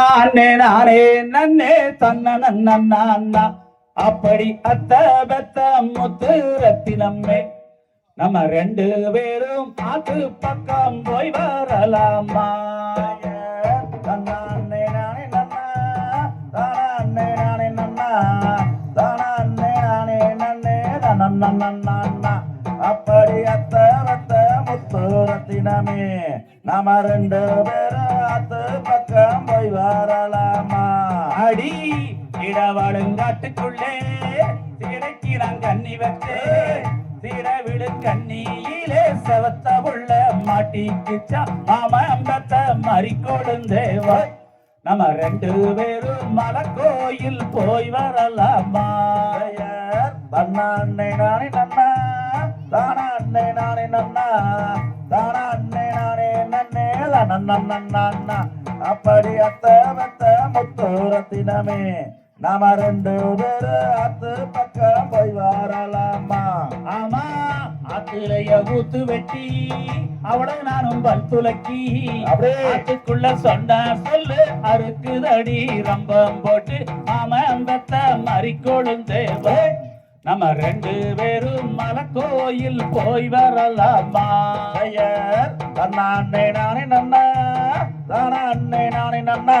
அண்ணே நானே நன்னே தன்ன நன்னா அப்படி அத்த பெத்த முத்து ரத்தினம்மே நம்ம. ரெண்டு பேரும் பார்த்து பக்கம் போய் வரலாமா? அப்படி அத்த பெத்த முத்து ரத்தினமே நம்ம ரெண்டு பேரும் வரலாமா? அடி இடவாடுங்காட்டுக்குள்ளே சிறைக்கிறான் கண்ணி வச்சே சிறவிடு கண்ணியிலே செவத்த உள்ள மாட்டிக்குச்சா மாம அம்பத்த மறி கொடுந்தேவா நம்ம ரெண்டு பேரும் மலக்கோயில் போய் வரலாமா? தன்னாண்ணே நானே நன்னா தானா அண்ணே நானே நன்னா தானா அண்ணே நானே நன்னே நன்னா. அப்படி அத்த மெத்த முத்தூரத்தினமே. நாம ரெண்டு பேரு அத்து பக்கம் போய் வரலாமா? ஆமா ஆத்துலைய ஊத்து வெட்டி அவளை நானும் பல் துலக்கி. அப்படியே. சொன்ன சொல்லு அறுக்குதடி ரம்பம் போட்டு ஆம அம்பத்த மறி கொழுந்தேவ நம்ம ரெண்டு பேரும் மலக்கோயில் போய் வரலாமா? ஐயர் தன்னாண்ணே நானே நன்னா தானா அண்ணே நானே நன்னா.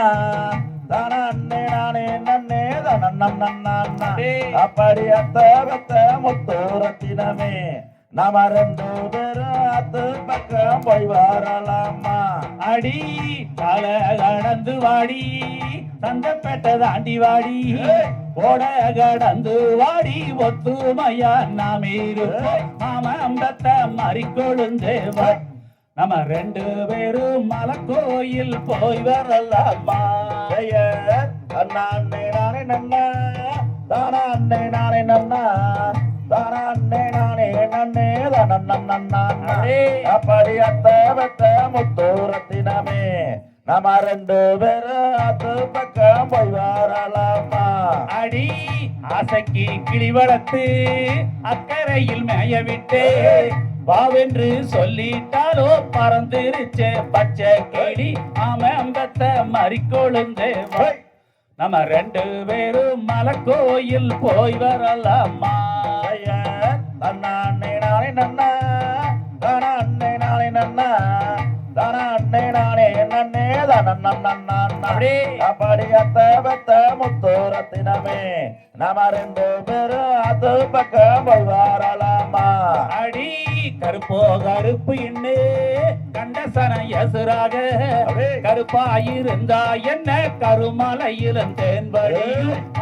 தானா அண்ணே நானே நன்னே. தன்னா அப்படி அத்த பத்த முத்தூரத்தினமே. நாம ரெண்டு பேரும் அத்து பக்கம் போய் வரலாமா? அடி. தல கடந்து வாடி. சந்தப்பேட்டை தாண்டி வாடி. ஓட கடந்து வாடி. ஒத்துமையா நாம் இருப்போம். மாம அம்பத்த நம்ம ரெண்டு பேரும் மலக்கோயில் போய் வரலாமா? அண்ணே நானே நன்னா தானா அண்ணே நானே நன்னா தானா அண்ணே நானே நன்னே நன்னா அப்படி அத்த பெத்த முத்தூரத்தினமே. நம்ம ரெண்டு பேரும் அது பக்கம் போய் வரலாமா? அடி ஆசைக்கு கிளி வளர்த்து அக்கறையில் மேய விட்டு வாவென்று சொல்லிட்டாலோ பறந்துருச்சே. பச்சை கிளி ஆம அம்பத்த மறிக்கொழுந்தே நம்ம ரெண்டு பேரும் மலக்கோயில் போய் வரலாமா? அண்ணே நானே நன்னா. தானா நானே நன்னா. தானா நானே நன்னே. நன்னா அப்படி அத்த பத்த முத்தூரத்தினமே நாம ரெண்டு பேரும் அது பக்கம் போய் வரலாமா? அடி. கருப்போ கருப்பு இன்னு கண்டசன எசுராக கருப்பாயிருந்தா என்ன கருமலையில் தேன்படி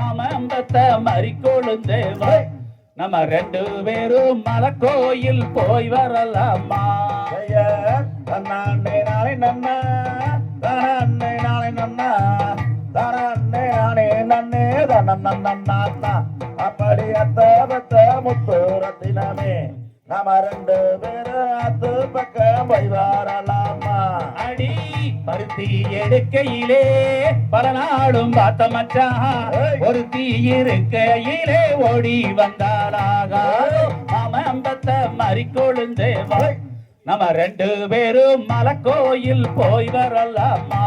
ஆமம்பத்த மறி கொழுந்தேவா நம்ம ரெண்டு பேரும் மலக்கோயில் போய் வரலாமா? அண்ணே நாளை நன்னா தானா அண்ணே நாளை நன்னா தானா அண்ணே நானே நன்னே நன்னா நாம ரெண்டு பேரும் அத்து பக்கம் போய் வரலாமா அடி பருத்தி எடுக்கையிலே பல நாடும் பார்த்த மச்சான் ஒரு தீ இருக்கையிலே ஓடி வந்தாளாக? மாம அம்பத்த மறி கொழுந்தேவா நம்ம ரெண்டு பேரும் மலக்கோயில் போய் வரலாமா?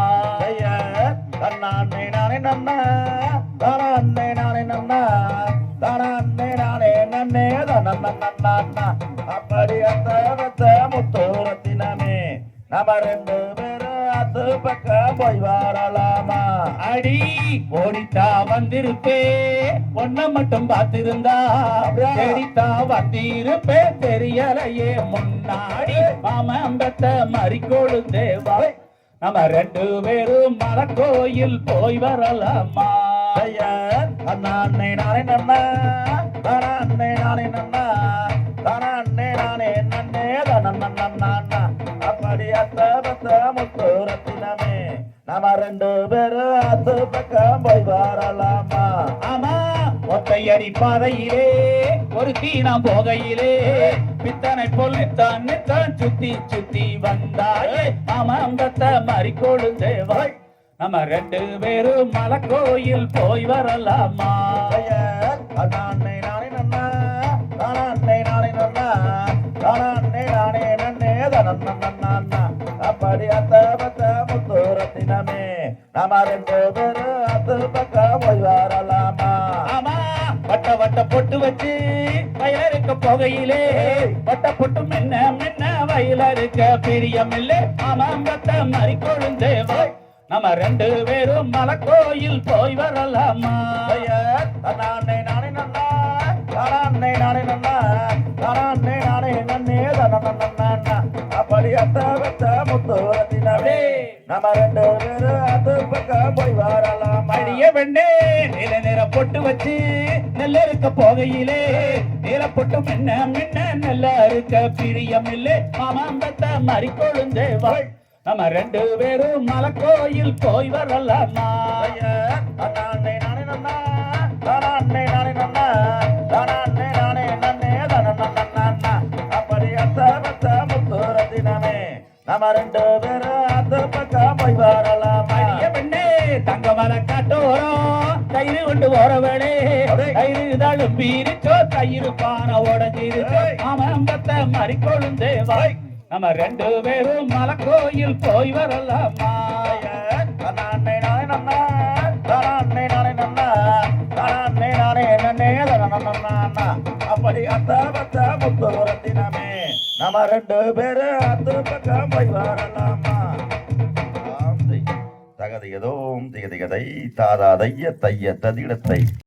தன்னாண்ணே நானே நன்னா தானா அண்ணே நானே நன்னா தானா அண்ணே நானே நன்னே நன்னா அப்படி அந்த பத்த முத்தூரத்தினமே. நம்ம ரெண்டு பேரும் அது பக்கம் போய் வரலாமா அடி ஓடித்தா வந்திருப்பே. ஒன்ன மட்டும் பார்த்திருந்தா தேடித்தா வந்திருப்பே. தெரியலையே முன்னாடி. மாம அம்பத்த மறி கொழுந்தேவா நம்ம ரெண்டு பேரும் மலக்கோயில் போய் வரலாமா? அண்ணே நானே நன்னா தானா அண்ணே நானே நன்னா அப்படி அத்த பத்த முத்தூரத்தினமே நம்ம ரெண்டு பேரும் அத்து பக்கம் போய் வரலாமா? ஆமா ஒத்தையடி பாதையிலே ஒரு தீனா போகையிலே. பித்தனை பொல்லித்தான் நித்தான் சுத்தி சுத்தி வந்தாயே. ஆமா மாறி மறி கொழுந்தேவாய் நம்ம ரெண்டு பேரும் மலக்கோயில் போய் வரலாமா? நானே நானே நன்னா தானா நானே நன்னா நானே நன்னே நன்னா. அப்படி அத்த பத்த முத்தூரத்தினமே நாம ரெண்டு பேரும் அது பக்கம் போய் வரலாமா ஆமா வட்ட வட்ட பொட்டு வச்சு வயல இருக்க புகையிலே வட்ட பொட்டு மென்ன மென்ன வயல இருக்க பிரியம் இல்லை ஆமா பத்த மறி கொழுந்தே வாய் நம்ம ரெண்டு பேரும் மலை கோயில் போய் வரலாமா நானே நம்ம ரெண்டு பேரும் அது பக்கம் போய் வரலாமா அடிய வெண்ணே நில நிற பொட்டு வச்சு நல்ல இருக்க போகையிலே. நில பொட்டு மென்ன மென்ன நல்லா இருக்க பிரியம் இல்லை ஆமா பத்த மறி கொழுந்தே வாய் நம்ம ரெண்டு பேரும் மலக்கோயில் போய் வரலாமா? நம்ம ரெண்டு பேரும் அது பக்கம் போய் வரலாமா அடிய பெண்ணே தங்க மலை காட்டோரம் தயிர் கொண்டு போறவளே தயிர் இதாலும் பீரிச்சோ பானை உடஞ்சிருச்சோ ஆமாம் பத்த மறி கொழுந்தே வாய் நம்ம ரெண்டு பேரும் மலை கோயில் போய் வரலாமா நானே நானே நன்னா நானே நானே நன்னா நானே நானே நன்னே நம்ம ரெண்டு பேரும் அத்து பக்கம் போய் வரலாமா தகதையதோம் திகதிகதை தாதா தைய தைய ததிடத்தை